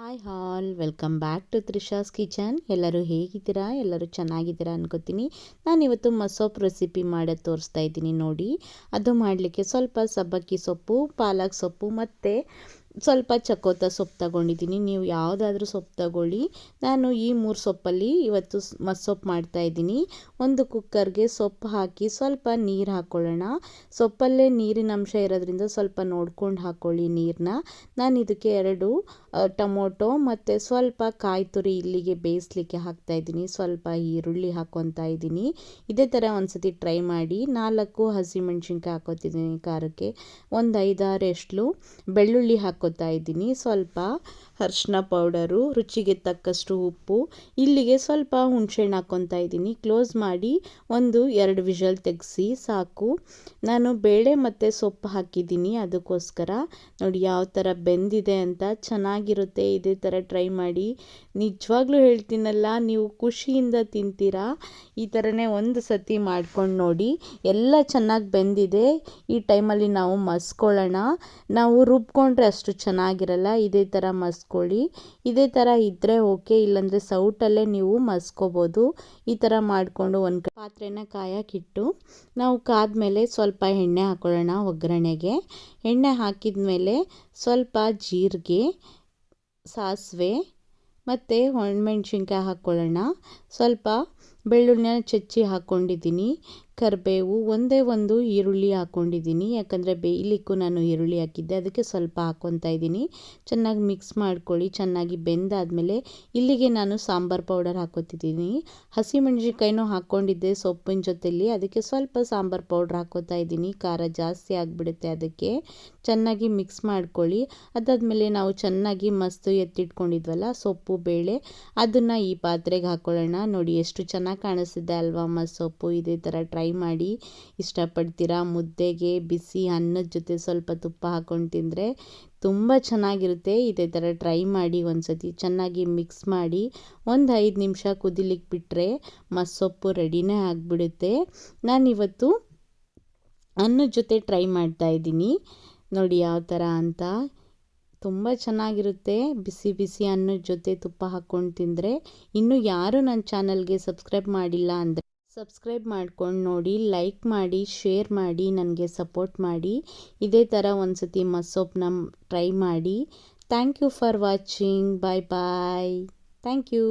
Hi all welcome back to Trisha's kitchen ಎಲ್ಲರೂ ಹೇಗಿದ್ದೀರಾ? ಎಲ್ಲರೂ ಚೆನ್ನಾಗಿದ್ದೀರಾ ಅನ್ಕೋತೀನಿ. ನಾನಿವತ್ತು ಮಸೋಪ್ ರೆಸಿಪಿ ಮಾಡೋದು ತೋರಿಸ್ತಾ ಇದ್ದೀನಿ ನೋಡಿ. ಅದು ಮಾಡಲಿಕ್ಕೆ ಸ್ವಲ್ಪ ಸಬ್ಬಕ್ಕಿ ಸೊಪ್ಪು, ಪಾಲಕ್ ಸೊಪ್ಪು ಮತ್ತು ಸ್ವಲ್ಪ ಚಕೋತ ಸೊಪ್ಪು ತಗೊಂಡಿದ್ದೀನಿ. ನೀವು ಯಾವುದಾದ್ರೂ ಸೊಪ್ಪು ತಗೊಳ್ಳಿ. ನಾನು ಈ ಮೂರು ಸೊಪ್ಪಲ್ಲಿ ಇವತ್ತು ಮಸ್ಸೊಪ್ಪು ಮಾಡ್ತಾಯಿದ್ದೀನಿ ಒಂದು ಕುಕ್ಕರ್ಗೆ ಸೊಪ್ಪು ಹಾಕಿ ಸ್ವಲ್ಪ ನೀರು ಹಾಕ್ಕೊಳ್ಳೋಣ ಸೊಪ್ಪಲ್ಲೇ ನೀರಿನ ಅಂಶ ಇರೋದ್ರಿಂದ ಸ್ವಲ್ಪ ನೋಡ್ಕೊಂಡು ಹಾಕ್ಕೊಳ್ಳಿ ನೀರನ್ನ ನಾನು ಇದಕ್ಕೆ ಎರಡು ಟೊಮೊಟೊ ಮತ್ತು ಸ್ವಲ್ಪ ಕಾಯಿ ತುರಿ ಇಲ್ಲಿಗೆ ಬೇಯಿಸ್ಲಿಕ್ಕೆ ಹಾಕ್ತಾಯಿದ್ದೀನಿ ಸ್ವಲ್ಪ ಈರುಳ್ಳಿ ಹಾಕ್ಕೊತಾ ಇದ್ದೀನಿ. ಇದೇ ಥರ ಒಂದ್ಸತಿ ಟ್ರೈ ಮಾಡಿ. ನಾಲ್ಕು ಹಸಿಮೆಣ್ಸಿನ್ಕಾಯಿ ಹಾಕೋತಿದ್ದೀನಿ ಖಾರಕ್ಕೆ. ಒಂದು ಐದಾರು ಎಷ್ಟು ಬೆಳ್ಳುಳ್ಳಿ ಹಾಕಿ ಹಾಕ್ಕೋತಾ ಇದ್ದೀನಿ. ಸ್ವಲ್ಪ ಅರ್ಶಿನ ಪೌಡರು, ರುಚಿಗೆ ತಕ್ಕಷ್ಟು ಉಪ್ಪು. ಇಲ್ಲಿಗೆ ಸ್ವಲ್ಪ ಹುಣಸೆಹಣ್ಣು ಹಾಕ್ಕೊತಾ ಇದ್ದೀನಿ. ಕ್ಲೋಸ್ ಮಾಡಿ ಒಂದು ಎರಡು ವಿಷಲ್ ತೆಗೆಸಿ, ಸಾಕು. ನಾನು ಬೇಳೆ ಮತ್ತು ಸೊಪ್ಪು ಹಾಕಿದ್ದೀನಿ ಅದಕ್ಕೋಸ್ಕರ. ನೋಡಿ ಯಾವ ಥರ ಬೆಂದಿದೆ ಅಂತ ಚೆನ್ನಾಗಿರುತ್ತೆ. ಇದೇ ಥರ ಟ್ರೈ ಮಾಡಿ. ನಿಜವಾಗ್ಲೂ ಹೇಳ್ತೀನಲ್ಲ, ನೀವು ಖುಷಿಯಿಂದ ತಿಂತೀರಾ? ಈ ಥರನೇ ಒಂದು ಸತಿ ಮಾಡ್ಕೊಂಡು ನೋಡಿ. ಎಲ್ಲ ಚೆನ್ನಾಗಿ ಬೆಂದಿದೆ. ಈ ಟೈಮಲ್ಲಿ ನಾವು ಮಸ್ಕೊಳ್ಳೋಣ. ನಾವು ರುಬ್ಕೊಂಡ್ರೆ ಅಷ್ಟು ಚೆನ್ನಾಗಿರಲ್ಲ, ಇದೇ ಥರ ಮಸ್ಕೊಳ್ಳಿ. ಇದೇ ಥರ ಇದ್ದರೆ ಓಕೆ, ಇಲ್ಲಾಂದರೆ ಸೌಟಲ್ಲೇ ನೀವು ಮಸ್ಕೋಬೋದು. ಈ ಥರ ಮಾಡಿಕೊಂಡು ಒಂದು ಪಾತ್ರೆನ ಕಾಯಕ್ಕಿಟ್ಟು ನಾವು ಕಾದ್ಮೇಲೆ ಸ್ವಲ್ಪ ಎಣ್ಣೆ ಹಾಕೊಳ್ಳೋಣ ಒಗ್ಗರಣೆಗೆ. ಎಣ್ಣೆ ಹಾಕಿದ ಮೇಲೆ ಸ್ವಲ್ಪ ಜೀರಿಗೆ, ಸಾಸಿವೆ ಮತ್ತು ಒಣಮೆಣ್ಸಿನ್ಕಾಯಿ ಹಾಕ್ಕೊಳ್ಳೋಣ ಸ್ವಲ್ಪ ಬೆಳ್ಳುಳ್ಳಿನ ಚಚ್ಚಿ ಹಾಕ್ಕೊಂಡಿದ್ದೀನಿ ಕರಿಬೇವು ಒಂದೇ ಒಂದು ಈರುಳ್ಳಿ ಹಾಕ್ಕೊಂಡಿದ್ದೀನಿ ಯಾಕಂದರೆ ಬೇಯಲಿಕ್ಕೂ ನಾನು ಈರುಳ್ಳಿ ಹಾಕಿದ್ದೆ. ಅದಕ್ಕೆ ಸ್ವಲ್ಪ ಹಾಕ್ಕೊತಾ ಇದ್ದೀನಿ. ಚೆನ್ನಾಗಿ ಮಿಕ್ಸ್ ಮಾಡ್ಕೊಳ್ಳಿ. ಚೆನ್ನಾಗಿ ಬೆಂದಾದಮೇಲೆ ಇಲ್ಲಿಗೆ ನಾನು ಸಾಂಬಾರು ಪೌಡರ್ ಹಾಕೋತಿದ್ದೀನಿ. ಹಸಿಮೆಣ್ಸಿನ್ಕಾಯಿನೂ ಹಾಕ್ಕೊಂಡಿದ್ದೆ ಸೊಪ್ಪಿನ ಜೊತೆಯಲ್ಲಿ ಅದಕ್ಕೆ ಸ್ವಲ್ಪ ಸಾಂಬಾರು ಪೌಡ್ರ್ ಹಾಕೋತಾ ಇದ್ದೀನಿ. ಖಾರ ಜಾಸ್ತಿ ಆಗಿಬಿಡುತ್ತೆ ಅದಕ್ಕೆ. ಚೆನ್ನಾಗಿ ಮಿಕ್ಸ್ ಮಾಡ್ಕೊಳ್ಳಿ. ಅದಾದಮೇಲೆ ನಾವು ಚೆನ್ನಾಗಿ ಮಸ್ತು ಎತ್ತಿಟ್ಕೊಂಡಿದ್ವಲ್ಲ ಸೊಪ್ಪು, ಬೇಳೆ, ಅದನ್ನು ಈ ಪಾತ್ರೆಗೆ ಹಾಕ್ಕೊಳ್ಳೋಣ ನೋಡಿ ಎಷ್ಟು ಚೆನ್ನಾಗಿ ಕಾಣಿಸ್ತಿದೆ ಅಲ್ವಾ? ಮಸೊಪ್ಪು ಇದೇ ಥರ ಟ್ರೈ ಮಾಡಿ ಇಷ್ಟಪಡ್ತೀರಾ? ಮುದ್ದೆಗೆ ಬಿಸಿ ಅನ್ನದ ಜೊತೆ ಸ್ವಲ್ಪ ತುಪ್ಪ ಹಾಕ್ಕೊಂಡು ತಿಂದರೆ ತುಂಬ ಚೆನ್ನಾಗಿರುತ್ತೆ. ಇದೇ ಥರ ಟ್ರೈ ಮಾಡಿ ಒಂದ್ಸತಿ ಚೆನ್ನಾಗಿ ಮಿಕ್ಸ್ ಮಾಡಿ ಒಂದು ಐದು ನಿಮಿಷ ಕುದಿಲಿಕ್ಕೆ ಬಿಟ್ಟರೆ ಮಸೊಪ್ಪು ರೆಡಿನೇ ಆಗಿಬಿಡುತ್ತೆ. ನಾನಿವತ್ತು ಅನ್ನದ ಜೊತೆ ಟ್ರೈ ಮಾಡ್ತಾ ಇದ್ದೀನಿ. ನೋಡಿ ಯಾವ ಥರ ಅಂತ. ತುಂಬ ಚೆನ್ನಾಗಿರುತ್ತೆ. ಬಿಸಿ ಬಿಸಿ ಅನ್ನದ ಜೊತೆ ತುಪ್ಪ ಹಾಕ್ಕೊಂಡು ತಿಂದರೆ. ಇನ್ನು ಯಾರು ನನ್ನ ಚಾನಲ್ಗೆ ಸಬ್ಸ್ಕ್ರೈಬ್ ಮಾಡಿಲ್ಲ ಅಂದರೆ ಸಬ್ಸ್ಕ್ರೈಬ್ ಮಾಡ್ಕೊಂಡು ನೋಡಿ, ಲೈಕ್ ಮಾಡಿ, ಶೇರ್ ಮಾಡಿ, ನನಗೆ ಸಪೋರ್ಟ್ ಮಾಡಿ. ಇದೇ ಥರ ಒಂದು ಸತಿ ಮಸೋಪ್ನ ಟ್ರೈ ಮಾಡಿ. Thank you for watching. Bye bye. Thank you.